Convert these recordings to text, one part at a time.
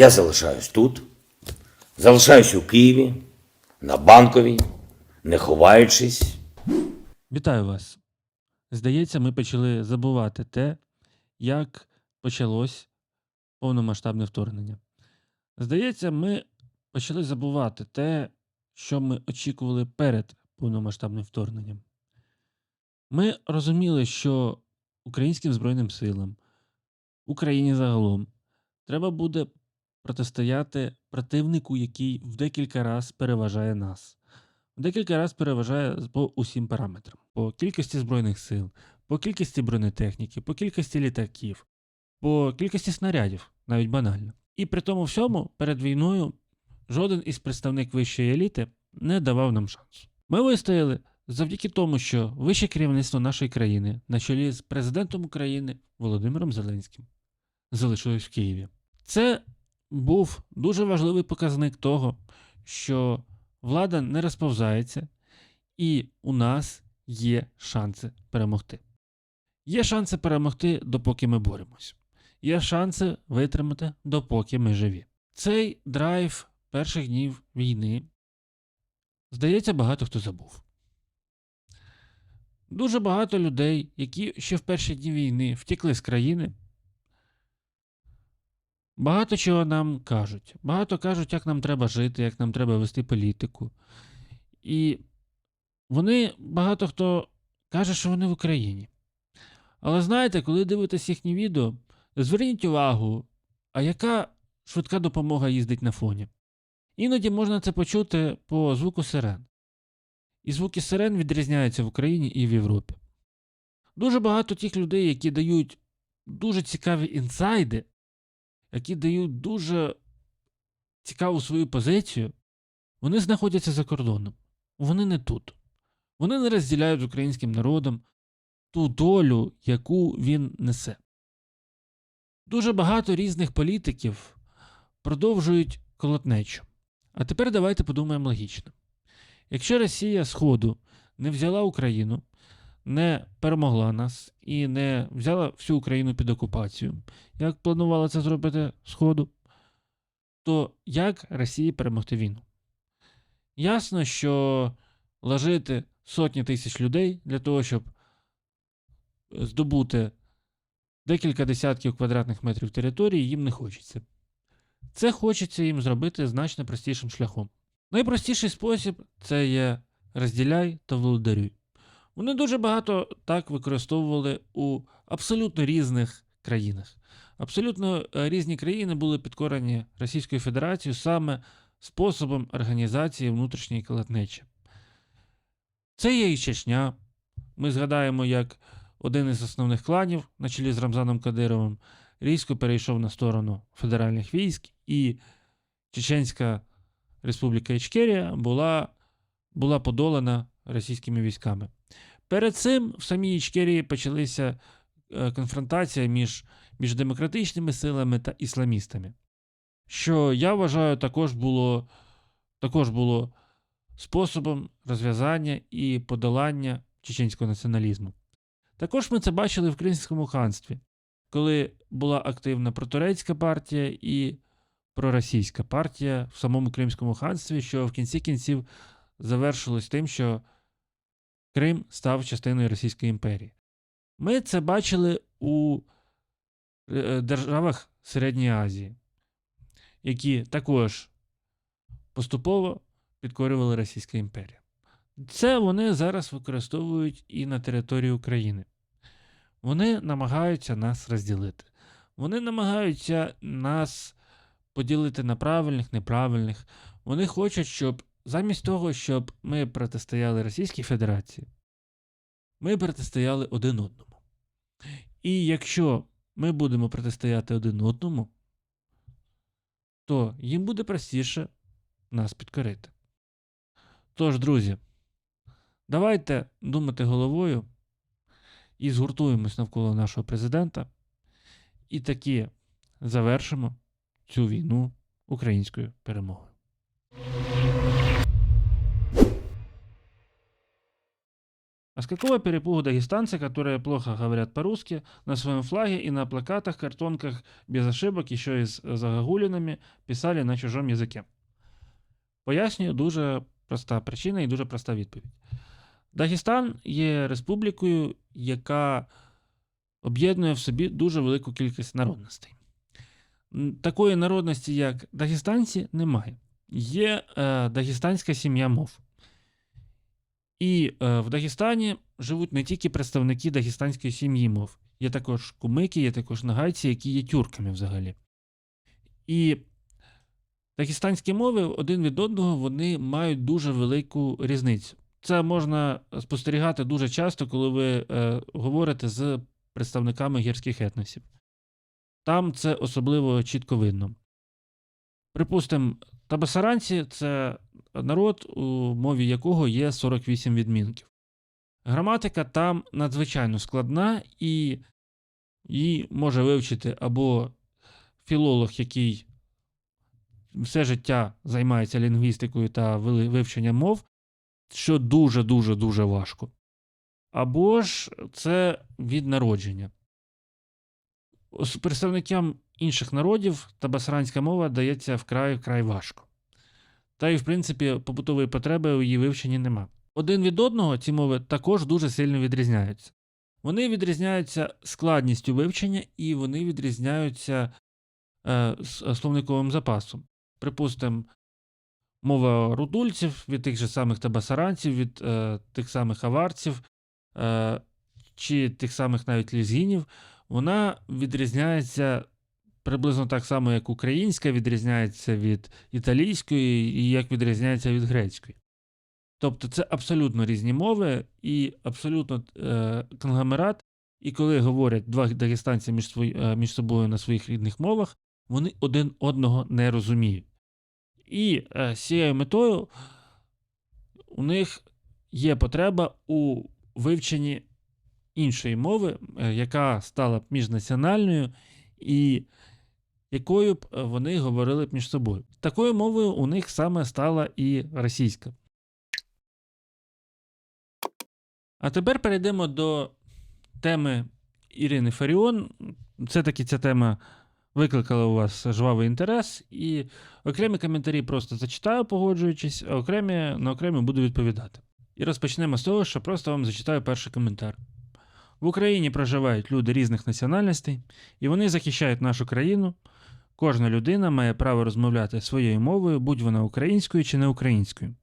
Я залишаюсь тут, залишаюсь у Києві, на банковій, не ховаючись. Вітаю вас. Здається, ми почали забувати те, як почалось повномасштабне вторгнення. Здається, ми почали забувати те, що ми очікували перед повномасштабним вторгненням. Ми розуміли, що українським Збройним силам, Україні загалом, треба буде протистояти противнику, який в декілька разів переважає нас в декілька разів переважає по усім параметрам: по кількості збройних сил, по кількості бронетехніки, по кількості літаків, по кількості снарядів, навіть банально. І при тому всьому перед війною жоден із представник вищої еліти не давав нам шансу. Ми вистояли завдяки тому, що вище керівництво нашої країни на чолі з президентом України Володимиром Зеленським залишилось в Києві. Це був дуже важливий показник того, що влада не розповзається, і у нас є шанси перемогти. Є шанси перемогти, допоки ми боремось. Є шанси витримати, допоки ми живі. Цей драйв перших днів війни, здається, багато хто забув. Дуже багато людей, які ще в перші дні війни втекли з країни, Багато чого нам кажуть. Багато кажуть, як нам треба жити, як нам треба вести політику. І вони, багато хто каже, що вони в Україні. Але знаєте, коли дивитесь їхні відео, зверніть увагу, а яка швидка допомога їздить на фоні. Іноді можна це почути по звуку сирен. І звуки сирен відрізняються в Україні і в Європі. Дуже багато тих людей, які дають дуже цікаві інсайди, які дають дуже цікаву свою позицію, вони знаходяться за кордоном. Вони не тут. Вони не розділяють з українським народом ту долю, яку він несе. Дуже багато різних політиків продовжують колотнечу. А тепер давайте подумаємо логічно. Якщо Росія Сходу не взяла Україну, не перемогла нас і не взяла всю Україну під окупацію, як планувала це зробити Сходу, то як Росії перемогти війну? Ясно, що ложити сотні тисяч людей для того, щоб здобути декілька десятків квадратних метрів території, їм не хочеться. Це хочеться їм зробити значно простішим шляхом. Найпростіший спосіб це є розділяй та володарюй. Вони дуже багато так використовували у абсолютно різних країнах. Абсолютно е, різні країни були підкорені Російською Федерацією саме способом організації внутрішньої колотнечі. Це є і Чечня. Ми згадаємо, як один із основних кланів на чолі з Рамзаном Кадировим різко перейшов на сторону федеральних військ, і Чеченська Республіка Ічкерія була, була подолана російськими військами. Перед цим в самій Ічкерії почалася е, конфронтація між, між демократичними силами та ісламістами, що я вважаю також було, також було способом розв'язання і подолання чеченського націоналізму. Також ми це бачили в Кримському ханстві, коли була активна протурецька партія і проросійська партія в самому Кримському ханстві, що в кінці кінців завершилось тим, що Крим став частиною Російської імперії. Ми це бачили у е, державах Середньої Азії, які також поступово підкорювали Російська імперія. Це вони зараз використовують і на території України. Вони намагаються нас розділити. Вони намагаються нас поділити на правильних, неправильних. Вони хочуть, щоб замість того, щоб ми протистояли Російській Федерації, ми протистояли один одному. І якщо ми будемо протистояти один одному, то їм буде простіше нас підкорити. Тож, друзі, давайте думати головою і згуртуємось навколо нашого президента, і таки завершимо цю війну українською перемогою. А с какого перепугу дагестанцы, которые плохо говорят по-русски, на своем флаге и на плакатах, картонках без ошибок, еще и с загогулинами, писали на чужом язике? Пояснюю, дуже проста причина і дуже проста відповідь. Дагестан є республікою, яка об'єднує в собі дуже велику кількість народностей. Такої народності, як дагестанці, немає. Є е, дагестанська сім'я мов. І е, в Дагестані живуть не тільки представники дагестанської сім'ї мов, є також кумики, є також нагайці, які є тюрками взагалі. І дагестанські мови один від одного вони мають дуже велику різницю. Це можна спостерігати дуже часто, коли ви е, говорите з представниками гірських етносів. Там це особливо чітко видно. Припустимо, табасаранці це народ, у мові якого є 48 відмінків. Граматика там надзвичайно складна, і її може вивчити або філолог, який все життя займається лінгвістикою та вивченням мов, що дуже-дуже дуже важко. Або ж це від народження. Представникам інших народів табасаранська мова дається вкрай вкрай важко. Та й, в принципі, побутової потреби у її вивченні нема. Один від одного ці мови також дуже сильно відрізняються. Вони відрізняються складністю вивчення і вони відрізняються е, с- словниковим запасом. Припустимо, мова рудульців від тих же самих табасаранців, від е, тих самих аварців е, чи тих самих навіть лізгінів, вона відрізняється приблизно так само, як українська відрізняється від італійської і як відрізняється від грецької. Тобто це абсолютно різні мови і абсолютно е, конгломерат. І коли говорять два дагестанці між, свої, е, між собою на своїх рідних мовах, вони один одного не розуміють. І е, з цією метою у них є потреба у вивченні іншої мови, е, яка стала б міжнаціональною і якою б е, вони говорили б між собою. Такою мовою у них саме стала і російська. А тепер перейдемо до теми Ірини Фаріон. Все-таки ця тема викликала у вас жвавий інтерес, і окремі коментарі просто зачитаю, погоджуючись, а окремі на окремі буду відповідати. І розпочнемо з того, що просто вам зачитаю перший коментар. В Україні проживають люди різних національностей, і вони захищають нашу країну. Кожна людина має право розмовляти своєю мовою, будь вона українською чи не українською.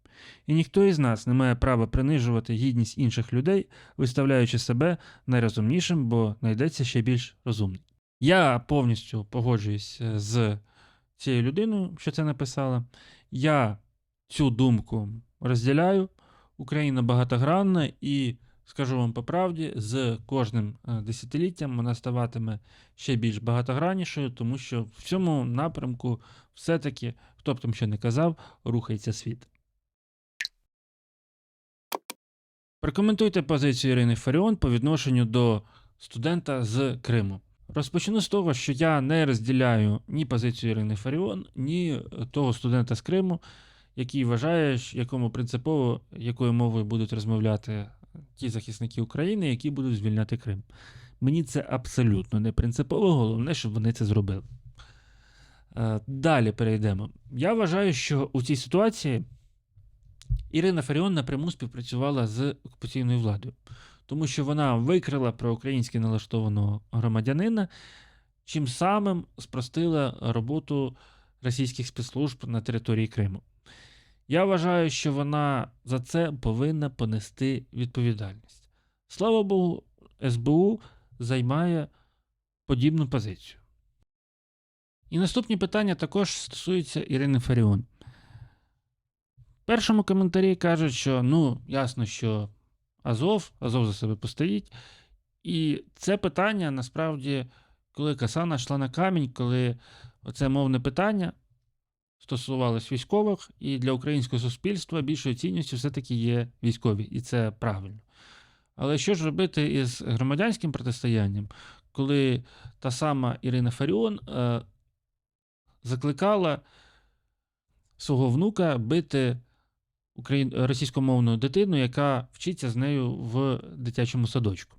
І ніхто із нас не має права принижувати гідність інших людей, виставляючи себе найрозумнішим, бо знайдеться ще більш розумний. Я повністю погоджуюсь е, з цією людиною, що це написала. Я цю думку розділяю. Україна багатогранна і скажу вам по правді, з кожним е, десятиліттям вона ставатиме ще більш багатограннішою, тому що в цьому напрямку все-таки, хто б там що не казав, рухається світ. Прокоментуйте позицію Ірини Фаріон по відношенню до студента з Криму. Розпочну з того, що я не розділяю ні позицію Ірини Фаріон, ні того студента з Криму, який вважає, якому принципово якою мовою будуть розмовляти ті захисники України, які будуть звільняти Крим. Мені це абсолютно не принципово, головне, щоб вони це зробили. Е, Далі перейдемо. Я вважаю, що у цій ситуації Ірина Фаріон напряму співпрацювала з окупаційною владою, тому що вона викрила проукраїнськи налаштованого громадянина, чим самим спростила роботу російських спецслужб на території Криму. Я вважаю, що вона за це повинна понести відповідальність. Слава Богу, СБУ займає подібну позицію. І наступні питання також стосуються Ірини Фаріон. В першому коментарі кажуть, що ну, ясно, що Азов, Азов за себе постоїть. І це питання насправді, коли Касана йшла на камінь, коли оце мовне питання стосувалось військових, і для українського суспільства більшою цінністю все-таки є військові, і це правильно. Але що ж робити із громадянським протистоянням, коли та сама Ірина Фаріон е, закликала свого внука бити україн... російськомовну дитину, яка вчиться з нею в дитячому садочку.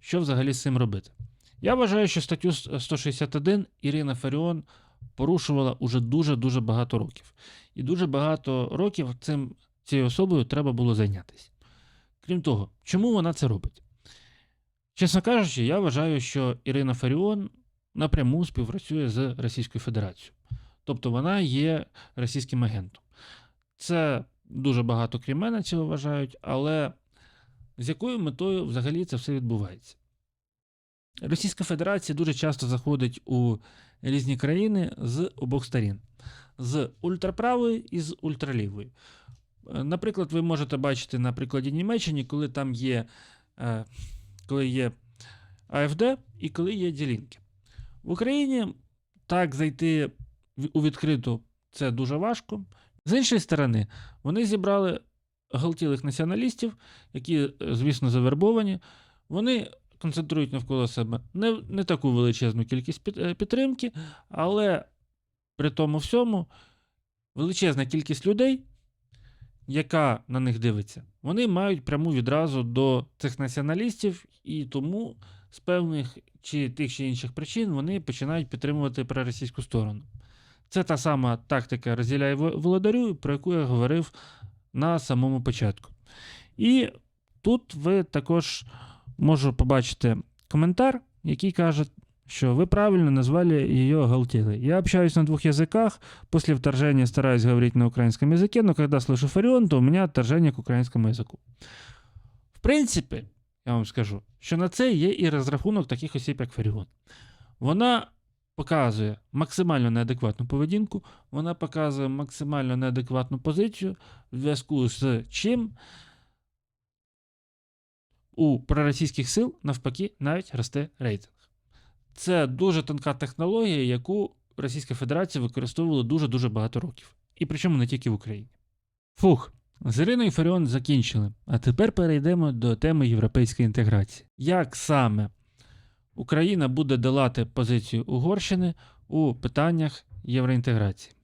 Що взагалі з цим робити? Я вважаю, що статтю 161 Ірина Фаріон порушувала уже дуже-дуже багато років. І дуже багато років цим, цією особою треба було зайнятися. Крім того, чому вона це робить? Чесно кажучи, я вважаю, що Ірина Фаріон напряму співпрацює з Російською Федерацією. Тобто вона є російським агентом. Це дуже багато крім мене цього вважають, але з якою метою взагалі це все відбувається? Російська Федерація дуже часто заходить у різні країни з обох сторін: з ультраправої і з ультралівої. Е, Наприклад, ви можете бачити на прикладі Німеччини, коли там є, е, коли є АФД і коли є ділінки. В Україні так зайти у відкриту це дуже важко. З іншої сторони, вони зібрали галтілих націоналістів, які, е, звісно, завербовані. Вони концентрують навколо себе не, не таку величезну кількість е, підтримки, але при тому всьому величезна кількість людей, яка на них дивиться, вони мають пряму відразу до цих націоналістів, і тому з певних чи тих чи інших причин вони починають підтримувати проросійську сторону. Це та сама тактика розділяй володарю, про яку я говорив на самому початку. І тут ви також можу побачити коментар, який каже, что вы правильно назвали ее галтилой. Я общаюсь на двух языках, после вторжения стараюсь говорить на украинском языке, но когда слышу фарион, то у меня отторжение к українському язику. В принципі, я вам скажу, що на це є і розрахунок таких осіб, як Фаріон. Вона показує максимально неадекватну поведінку, вона показує максимально неадекватну позицію, в зв'язку з чим у проросійських сил навпаки навіть росте рейтинг. Це дуже тонка технологія, яку Російська Федерація використовувала дуже-дуже багато років. І причому не тільки в Україні. Фух, з Іриною Фаріон закінчили. А тепер перейдемо до теми європейської інтеграції. Як саме Україна буде долати позицію Угорщини у питаннях євроінтеграції?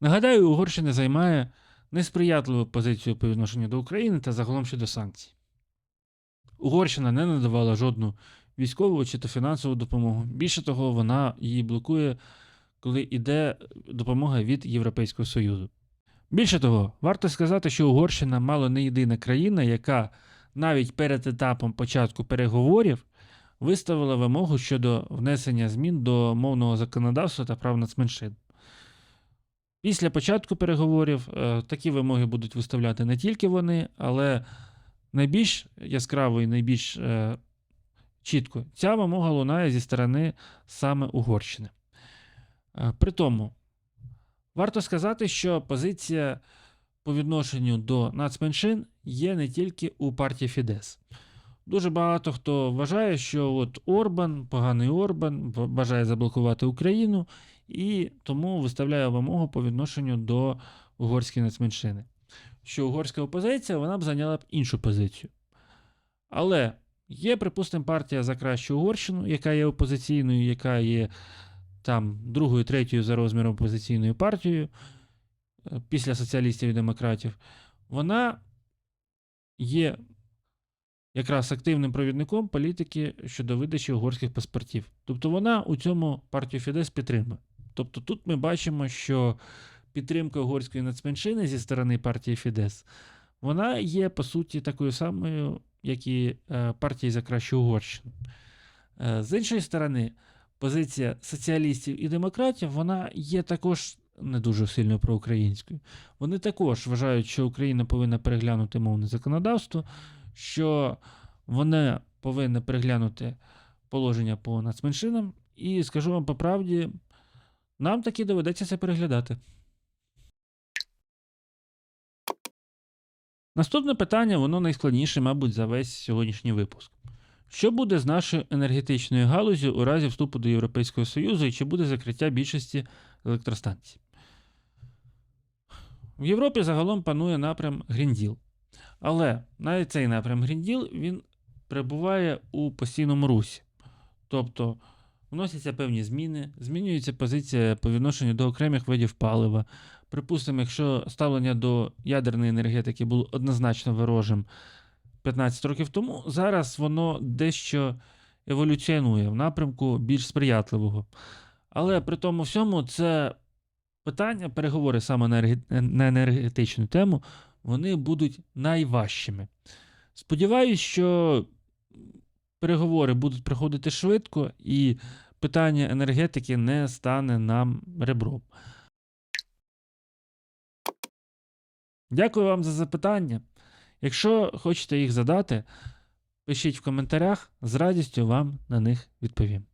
Нагадаю, Угорщина займає несприятливу позицію по відношенню до України та загалом щодо санкцій. Угорщина не надавала жодну військову чи то фінансову допомогу. Більше того, вона її блокує, коли йде допомога від Європейського Союзу. Більше того, варто сказати, що Угорщина мало не єдина країна, яка навіть перед етапом початку переговорів виставила вимогу щодо внесення змін до мовного законодавства та прав нацменшин. Після початку переговорів е, такі вимоги будуть виставляти не тільки вони, але найбільш яскраво і найбільш е, чітко ця вимога лунає зі сторони саме Угорщини. Е, При тому, варто сказати, що позиція по відношенню до нацменшин є не тільки у партії Фідес. Дуже багато хто вважає, що от Орбан, поганий Орбан, бажає заблокувати Україну і тому виставляє вимогу по відношенню до угорської нацменшини. Що угорська опозиція вона б зайняла б іншу позицію. Але є, припустимо, партія за кращу Угорщину, яка є опозиційною, яка є там другою, третьою за розміром опозиційною партією е, після соціалістів і демократів. Вона є якраз активним провідником політики щодо видачі угорських паспортів. Тобто вона у цьому партію Фідес підтримує. Тобто тут ми бачимо, що підтримка угорської нацменшини зі сторони партії Фідес, вона є по суті такою самою, як і е, партії за кращу Угорщину. Е, з іншої сторони, позиція соціалістів і демократів вона є також не дуже сильно проукраїнською. Вони також вважають, що Україна повинна переглянути мовне законодавство, що вони повинні переглянути положення по нацменшинам, і скажу вам по правді, нам таки доведеться це переглядати. Наступне питання, воно найскладніше, мабуть, за весь сьогоднішній випуск. Що буде з нашою енергетичною галузю у разі вступу до Європейського Союзу і чи буде закриття більшості електростанцій? В Європі загалом панує напрям Deal. Але навіть цей напрям Deal, він перебуває у постійному русі. Тобто вносяться певні зміни, змінюється позиція по відношенню до окремих видів палива, припустимо, якщо ставлення до ядерної енергетики було однозначно ворожим 15 років тому, зараз воно дещо еволюціонує в напрямку більш сприятливого. Але при тому всьому це питання, переговори саме на енергетичну тему, вони будуть найважчими. Сподіваюсь, що переговори будуть проходити швидко, і питання енергетики не стане нам ребром. Дякую вам за запитання. Якщо хочете їх задати, пишіть в коментарях, з радістю вам на них відповім.